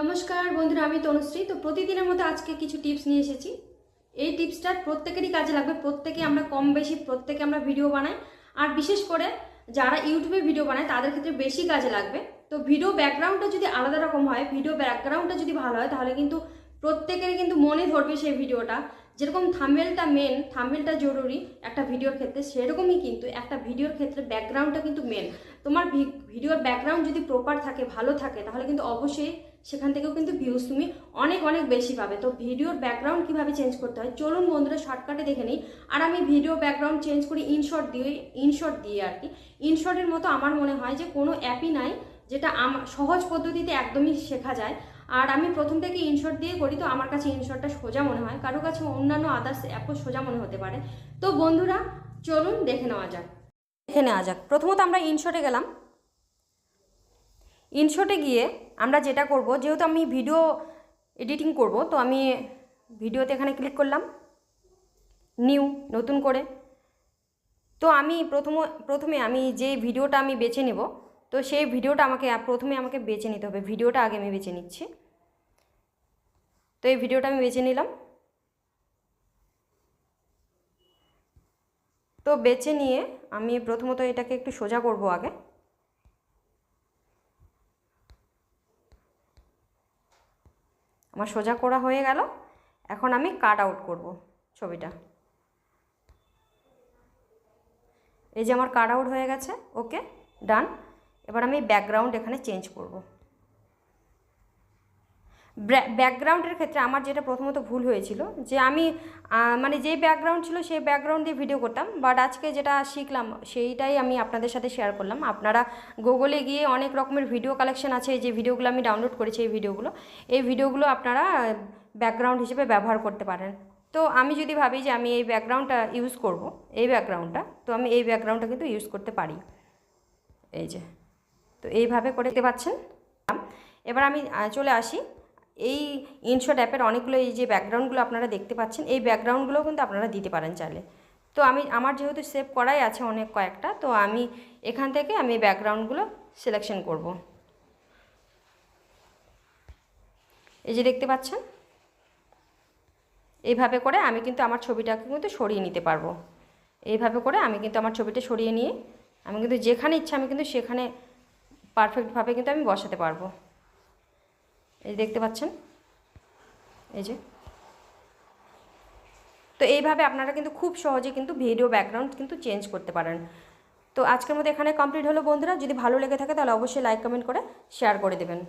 নমস্কার বন্ধুরা, আমি তনুশ্রী। তো প্রতিদিনের মতো আজকে কিছু টিপস নিয়ে এসেছি। এই টিপসটা প্রত্যেকেরই কাজে লাগবে। প্রত্যেকে আমরা কম বেশি, প্রত্যেকে আমরা ভিডিও বানাই। আর বিশেষ করে যারা ইউটিউবে ভিডিও বানায়, তাদের ক্ষেত্রে বেশি কাজে লাগবে। তো ভিডিও ব্যাকগ্রাউন্ডটা যদি আলাদা রকম হয় ভিডিও ব্যাকগ্রাউন্ডটা যদি ভালো হয়, তাহলে কিন্তু প্রত্যেকেরই কিন্তু মনে ধরবে সেই ভিডিওটা যেরকম থাম্বেলটা মেন থাম্বেলটা জরুরি একটা ভিডিওর ক্ষেত্রে, সেরকমই কিন্তু একটা ভিডিওর ক্ষেত্রে ব্যাকগ্রাউন্ডটা কিন্তু মেন তোমার ভিডিওর ব্যাকগ্রাউন্ড যদি প্রপার থাকে, ভালো থাকে, তাহলে কিন্তু অবশ্যই সেখান থেকেও কিন্তু ভিউজ তুমি অনেক অনেক বেশি পাবে। তো ভিডিওর ব্যাকগ্রাউন্ড কীভাবে চেঞ্জ করতে হয়? চলুন বন্ধুরা শর্টকাটে দেখে নিই। আর আমি ভিডিও ব্যাকগ্রাউন্ড চেঞ্জ করি ইনশর্ট দিয়ে ইনশর্ট দিয়ে আর কি। ইনশর্টের মতো আমার মনে হয় যে কোনো অ্যাপই নাই যেটা সহজ পদ্ধতিতে একদমই শেখা যায়। আর আমি প্রথম থেকে ইনশর্ট দিয়ে করি, তো আমার কাছে ইনশর্টটা সোজা মনে হয়। কারও কাছে অন্যান্য আদার্স অ্যাপও সোজা মনে হতে পারে। তো বন্ধুরা, চলুন দেখে নেওয়া যাক। দেখে নেওয়া যাক। প্রথমত আমরা ইনশর্টে গেলাম। ইনশটে গিয়ে আমরা যেটা করব, যেহেতু আমি ভিডিও এডিটিং করব, তো আমি ভিডিওতে এখানে ক্লিক করলাম। নিউ নতুন করে। তো আমি প্রথম, প্রথমে আমি যে ভিডিওটা আমি বেছে নেব তো সেই ভিডিওটা আমাকে, প্রথমে আমাকে বেছে নিতে হবে। ভিডিওটা আগে আমি বেছে নিচ্ছি। তো এই ভিডিওটা আমি বেছে নিলাম। তো বেছে নিয়ে আমি প্রথমত এটাকে একটু সোজা করব আগে। আমার সোজা করা হয়ে গেল। এখন আমি কাট আউট করব ছবিটা। এই যে আমার কাট আউট হয়ে গেছে। ওকে, ডান। এবার আমি ব্যাকগ্রাউন্ড এখানে চেঞ্জ করব। ব্যাকগ্রাউন্ডের ক্ষেত্রে আমার যেটা প্রথমত ভুল হয়েছিল, যে আমি মানে যেই ব্যাকগ্রাউন্ড ছিল সেই ব্যাকগ্রাউন্ড দিয়ে ভিডিও করতাম বাট আজকে যেটা শিখলাম সেইটাই আমি আপনাদের সাথে শেয়ার করলাম। আপনারা গুগলে গিয়ে অনেক রকমের ভিডিও কালেকশন আছে, যে ভিডিওগুলো আমি ডাউনলোড করেছি এই ভিডিওগুলো এই ভিডিওগুলো আপনারা ব্যাকগ্রাউন্ড হিসেবে ব্যবহার করতে পারেন। তো আমি যদি ভাবি যে আমি এই ব্যাকগ্রাউন্ডটা ইউজ করব, এই ব্যাকগ্রাউন্ডটা তো আমি এই ব্যাকগ্রাউন্ডটা কিন্তু ইউজ করতে পারি। এই যে। এইভাবে করে দেখতে পাচ্ছেন। এবার আমি চলে আসি। এই ইনশট অ্যাপের অনেকগুলো এই যে ব্যাকগ্রাউন্ডগুলো আপনারা দেখতে পাচ্ছেন, এই ব্যাকগ্রাউন্ডগুলোও কিন্তু আপনারা দিতে পারেন চাইলে। তো আমি, আমার যেহেতু সেভ করাই আছে অনেক কয়েকটা, তো আমি এখান থেকে আমি ব্যাকগ্রাউন্ডগুলো সিলেকশন করব। এই যে দেখতে পাচ্ছেন, এইভাবে করে আমি কিন্তু আমার ছবিটাকে কিন্তু সরিয়ে নিতে পারব। এইভাবে করে আমি কিন্তু আমার ছবিটা সরিয়ে নিয়ে, আমি কিন্তু যেখানে ইচ্ছা আমি কিন্তু সেখানে পারফেক্টভাবে কিন্তু আমি বসাতে পারব। এই দেখতে পাচ্ছেন? এই যে। তো এইভাবে আপনারা কিন্তু খুব সহজে কিন্তু ভিডিও ব্যাকগ্রাউন্ড কিন্তু চেঞ্জ করতে পারেন। তো আজকের মধ্যে এখানে কমপ্লিট হলো বন্ধুরা। যদি ভালো লেগে থাকে তাহলে অবশ্যই লাইক কমেন্ট করে শেয়ার করে দেবেন।